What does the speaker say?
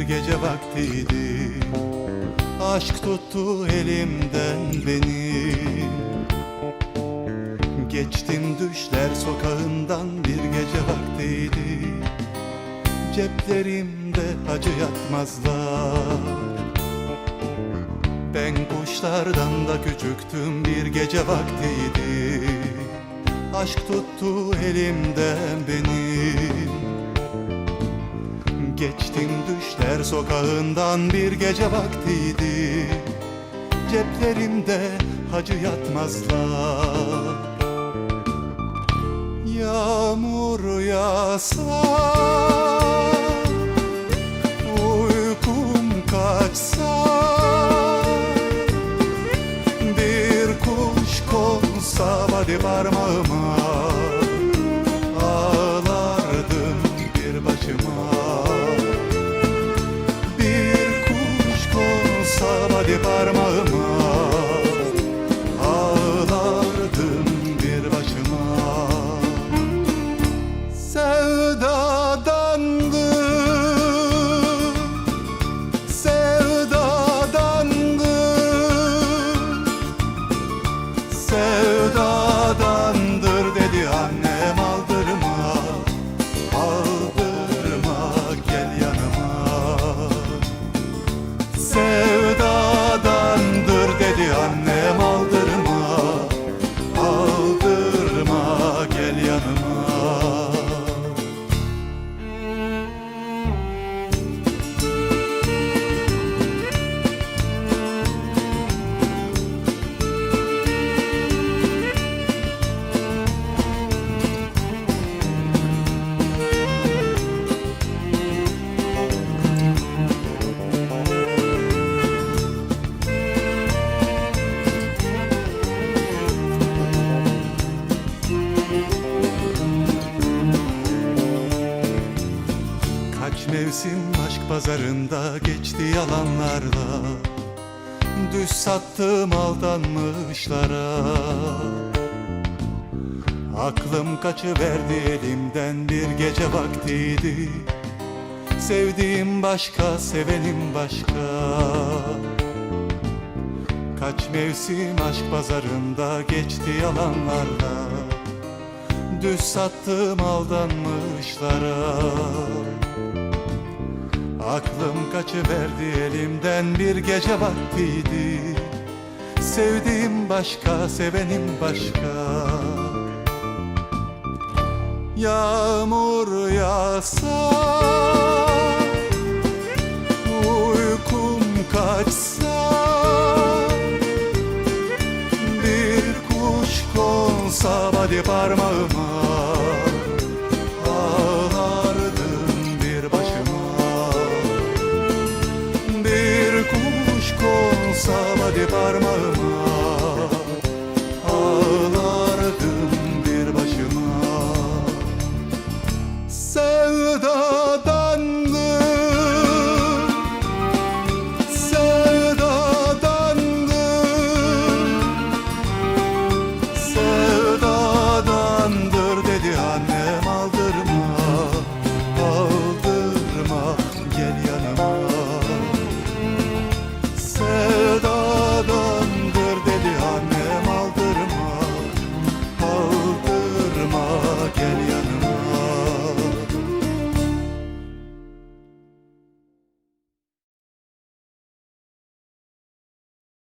bir gece vaktiydi. Aşk tuttu elimden beni. Geçtim düşler sokağından bir gece vaktiydi. Ceplerimde acı yatmazlar. Ben kuşlardan da küçüktüm bir gece vaktiydi. Aşk tuttu elimden benim Geçtim düşler sokağından bir gece vaktiydi. Ceplerimde hacı yatmazlar. Yağmur yağsa Uykum kaçsa Bir kuş konsa hadi parmağıma konsa mevsim aşk pazarında geçti yalanlarla. Düz sattım aldanmışlara. Aklım kaçıverdi elimden bir gece vaktiydi. Sevdiğim başka, sevenim başka. Kaç mevsim aşk pazarında geçti yalanlarla. Düz sattım aldanmışlara Aklım kaçıverdi elimden bir gece vaktiydi. Sevdiğim başka, sevenim başka. Yağmur yağsa Uykum kaçsa Bir kuş konsa hadi parmağıma